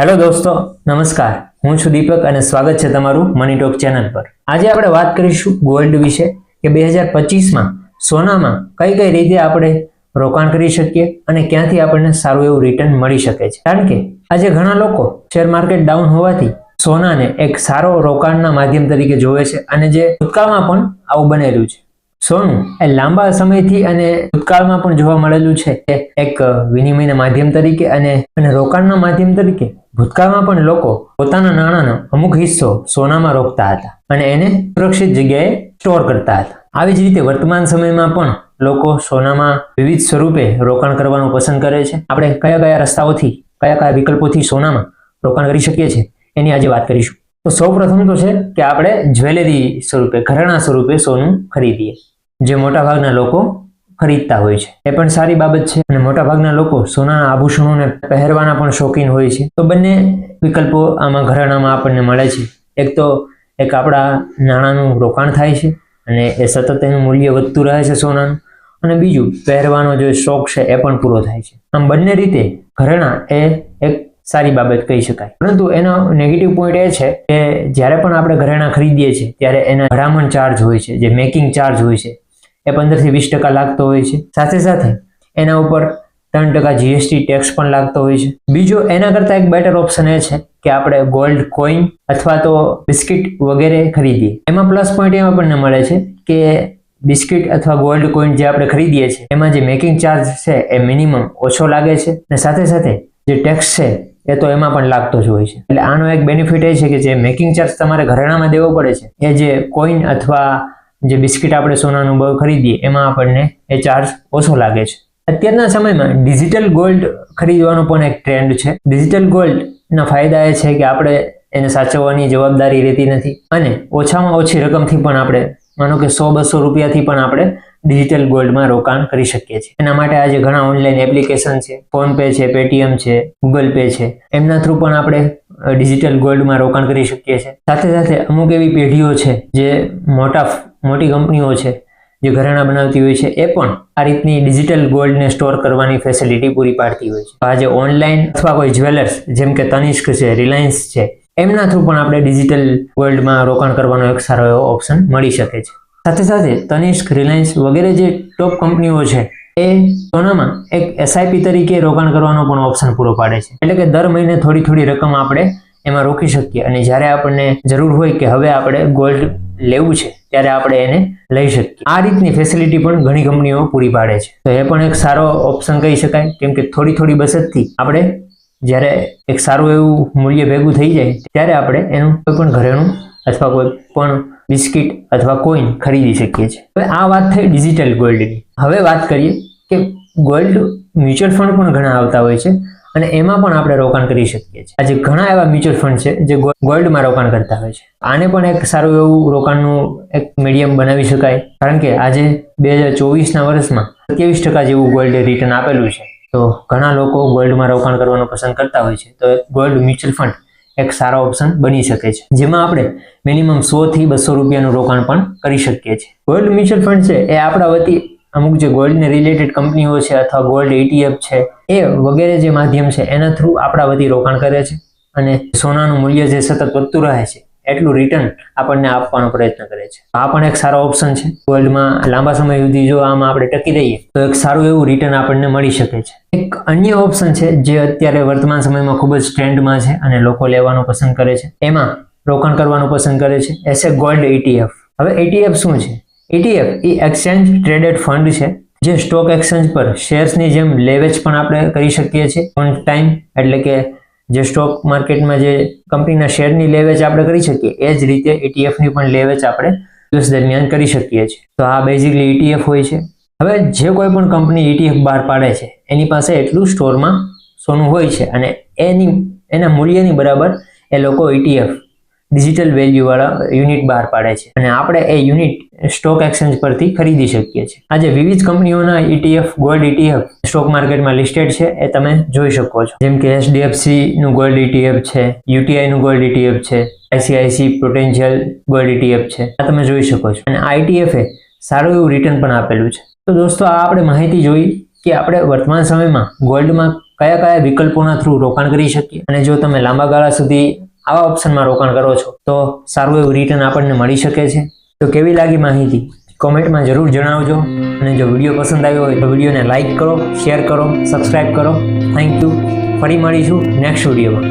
Hello દોસ્તો, નમસ્કાર. હું છું દીપક અને સ્વાગત છે તમારું મની ટોક ચેનલ પર. આજે આપણે વાત કરીશું ગોલ્ડ વિશે કે બે હજાર પચીસમાં સોનામાં કઈ કઈ રીતે આપણે રોકાણ કરી શકીએ અને ક્યાંથી આપણને સારું એવું રિટર્ન મળી શકે છે. કારણ કે આજે ઘણા લોકો શેર માર્કેટ ડાઉન હોવાથી સોનાને એક સારો રોકાણના માધ્યમ તરીકે જોવે છે અને જે ભૂતકાળમાં પણ આવું બનેલું છે. સોનું, એ લાંબા સમયથી અને ભૂતકાળમાં પણ જોવા મળેલું છે એક વિનિમયના માધ્યમ તરીકે અને રોકાણના માધ્યમ તરીકે ભૂતકાળમાં પણ લોકો પોતાના નાણાંનો અમુક હિસ્સો સોનામાં રોકતા હતા અને એને સુરક્ષિત જગ્યાએ સ્ટોર કરતા હતા. આવી જ રીતે વર્તમાન સમયમાં પણ લોકો સોનામાં વિવિધ સ્વરૂપે રોકાણ કરવાનું પસંદ કરે છે. આપણે કયા કયા રસ્તાઓથી, કયા કયા વિકલ્પોથી સોનામાં રોકાણ કરી શકીએ છીએ એની આજે વાત કરીશું. તો સૌ પ્રથમ તો છે કે આપણે જ્વેલરી સ્વરૂપે, ઘરેણા સ્વરૂપે સોનું ખરીદીએ. જે મોટાભાગના લોકો ખરીદતા હોય છે. એ પણ સારી બાબત છે અને મોટાભાગના લોકો સોનાના આભૂષણોને પહેરવાના પણ શોખીન હોય છે. તો બંને વિકલ્પો આમાં ઘરેણામાં આપણને મળે છે. એક તો એક આપણા નાણાંનું રોકાણ થાય છે અને એ સતત એનું મૂલ્ય વધતું રહે છે સોનાનું. અને બીજું, પહેરવાનો જે શોખ છે એ પણ પૂરો થાય છે. આમ બંને રીતે ઘરેણા એ એક સારી બાબત કહી શકાય. પરંતુ એનો નેગેટિવ પોઈન્ટ એ છે કે જ્યારે પણ આપણે ઘરેણા ખરીદીએ છીએ, ત્યારે એના ભરામણ ચાર્જ હોય છે, જે મેકિંગ ચાર્જ હોય છે એ પંદરથી વીસ ટકા લાગતો હોય છે. સાથે સાથે એના ઉપર ત્રણ ટકા જીએસટી ટેક્સ પણ લાગતો હોય છે. બીજો એના કરતાં એક બેટર ઓપ્શન એ છે કે આપણે ગોલ્ડ કોઈન અથવા તો બિસ્કિટ વગેરે ખરીદીએ. એમાં પ્લસ પોઈન્ટ એમાં આપણને મળે છે કે બિસ્કિટ અથવા ગોલ્ડ કોઈન જે આપણે ખરીદીએ છીએ, એમાં જે મેકિંગ ચાર્જ છે એ મિનિમમ ઓછો લાગે છે અને સાથે સાથે જે ટેક્સ છે એ તો એમાં પણ લાગતો જ હોય છે. એટલે આનો એક બેનિફિટ એ છે કે જે મેકિંગ ચાર્જ તમારે ઘરેણામાં દેવો પડે છે. એ જે કોઈન અથવા જે બિસ્કિટ આપણે સોનાનું બહુ ખરીદીએ, એમાં આપણને એ ચાર્જ ઓછો લાગે છે. અત્યારના સમયમાં ડિજિટલ ગોલ્ડ ખરીદવાનો પણ એક ટ્રેન્ડ છે. ડિજિટલ ગોલ્ડના ફાયદા એ છે કે આપણે એને સાચવવાની જવાબદારી રહેતી નથી અને ઓછામાં ઓછી રકમથી પણ આપણે, માનો કે સો બસો રૂપિયાથી પણ આપણે ડિજિટલ ગોલ્ડમાં રોકાણ કરી શકીએ છીએ. એના માટે આજે ઘણા ઓનલાઈન એપ્લિકેશન છે ફોનપે છે પેટીએમ છે ગૂગલ પે છે. એમના થ્રુ પણ આપણે ડિજિટલ ગોલ્ડમાં રોકાણ કરી શકીએ છીએ. સાથે સાથે અમુક એવી પેઢીઓ છે જે મોટા મોટી કંપનીઓ છે, જે ઘરેણાં બનાવતી હોય છે, એ પણ આ રીતની ડિજિટલ ગોલ્ડને સ્ટોર કરવાની ફેસિલિટી પૂરી પાડતી હોય છે. આજે ઓનલાઈન અથવા કોઈ જ્વેલર્સ, જેમ કે તનિષ્ક છે, રિલાયન્સ છે, એમના થ્રુ પણ આપણે ડિજિટલ ગોલ્ડમાં રોકાણ કરવાનો એક સારો એવો ઓપ્શન મળી શકે છે. સાથે સાથે તનિષ્ક, રિલાયન્સ વગેરે જે ટોપ કંપનીઓ છે, એ સોનામાં એક એસઆઈપી તરીકે રોકાણ કરવાનો પણ ઓપ્શન પૂરો પાડે છે. એટલે કે દર મહિને થોડી થોડી રકમ આપણે એમાં રોકી શકીએ. અને જ્યારે આપણને જરૂર હોય કે હવે આપણે ગોલ્ડ લેવું છે, ત્યારે આપણે એને લઈ શકીએ. આ રીતની ફેસિલિટી પણ ઘણી કંપનીઓ પૂરી પાડે છે. તો એ પણ એક સારો ઓપ્શન કહી શકાય. કેમ કે થોડી થોડી બચતથી આપણે જ્યારે એક સારું એવું મૂલ્ય ભેગું થઈ જાય, ત્યારે આપણે એનું કોઈ પણ ઘરેણું અથવા કોઈ પણ બિસ્કિટ અથવા કોઈન ખરીદી શકીએ છીએ. હવે આ વાત થઈ ડિજિટલ ગોલ્ડની હવે વાત કરીએ કે ગોલ્ડ મ્યુચ્યુઅલ ફંડ પણ ઘણા આવતા હોય છે. અને એમાં પણ આપણે રોકાણ કરી શકીએ છીએ. આજે ઘણા એવા મ્યુચ્યુઅલ ફંડ છે જે ગોલ્ડમાં રોકાણ કરતા હોય છે. આને પણ એક સારું એવું રોકાણનું એક મીડિયમ બનાવી શકાય. કારણ કે આજે બે હજાર ચોવીસના વર્ષમાં સત્યાવીસ ટકા જેવું ગોલ્ડ રિટર્ન આપેલું છે. તો ઘણા લોકો ગોલ્ડમાં રોકાણ કરવાનું પસંદ કરતા હોય છે. તો ગોલ્ડ મ્યુચ્યુઅલ ફંડ એક સારો ઓપ્શન બની શકે છે. જેમાં આપણે મિનિમમ સો થી બસો રૂપિયાનું રોકાણ પણ કરી શકીએ છીએ. ગોલ્ડ મ્યુચ્યુઅલ ફંડ છે એ આપણા વતી અમુક જે ગોલ્ડને રિલેટેડ કંપનીઓ છે અથવા ગોલ્ડ એટીએફ છે, એ વગેરે જે માધ્યમ છે, એના થ્રુ આપણા વતી રોકાણ કરે છે અને સોનાનું મૂલ્ય જે સતત વધતું રહે છે, એટલું રિટર્ન આપણને આપવાનો પ્રયત્ન કરે છે. આ પણ એક સારો ઓપ્શન છે. ગોલ્ડમાં લાંબા સમય સુધી જો આમાં આપણે ટકી રહીએ, તો એક સારું એવું રિટર્ન આપણને મળી શકે છે. એક અન્ય ઓપ્શન છે, જે અત્યારે વર્તમાન સમયમાં ખૂબ જ ટ્રેન્ડમાં છે અને લોકો લેવાનું પસંદ કરે છે. એમાં રોકાણ કરવાનું પસંદ કરે છે. એસ એ ગોલ્ડ એટીએફ હવે એટીએફ શું છે? ETF એ એક્સચેન્જ ટ્રેડેડ ફંડ છે, જે સ્ટોક એક્સચેન્જ પર શેર્સની જેમ લેવેચ પણ આપણે કરી શકીએ છીએ. ઓન ટાઈમ એટલે કે જે સ્ટોક માર્કેટમાં જે કંપનીના શેરની લેવેચ આપણે કરી શકીએ, એ જ રીતે એટીએફની પણ લેવેચ આપણે દિવસ દરમિયાન કરી શકીએ છીએ. તો આ બેઝિકલી ઇટીએફ હોય છે. હવે જે કોઈ પણ કંપની ઇટીએફ બહાર પાડે છે, એની પાસે એટલું સ્ટોરમાં સોનું હોય છે અને એની, એના મૂલ્યની બરાબર એ લોકો ઇટીએફ ડિજિટલ વેલ્યુવાળા યુનિટ બહાર પાડે છે. અને આપણે એ યુનિટ સ્ટોક એક્સચેન્જ પરથી ખરીદી શકીએ છીએ. આજે વિવિધ કંપનીઓના ETF ગોલ્ડ ETF સ્ટોક માર્કેટમાં લિસ્ટેડ છે એ તમે જોઈ શકો છો. જેમ કે HDFC નું ગોલ્ડ ETF છે UTI નું ગોલ્ડ ETF છે ICIC પોટેન્શિયલ ગોલ્ડ ETF છે. આ તમે જોઈ શકો છો. અને આ ETF એ સારું એવું રિટર્ન પણ આપેલું છે. તો દોસ્તો, આ આપણે માહિતી જોઈ કે આપણે વર્તમાન સમયમાં ગોલ્ડમાં કયા કયા વિકલ્પોના થ્રુ રોકાણ કરી શકીએ? અને જો તમે લાંબા ગાળા સુધી આવા ઓપ્શનમાં રોકાણ કરો છો, તો સારું એવું રિટર્ન આપણને મળી શકે છે. તો કેવી લાગી માહિતી? કોમેન્ટમાં જરૂર જણાવજો. અને જો વીડિયો પસંદ આવ્યો હોય તો વિડીયોને લાઇક કરો, શેર કરો, સબસ્ક્રાઈબ કરો. થેન્ક યુ ફરી મળીશું નેક્સ્ટ વિડીયોમાં.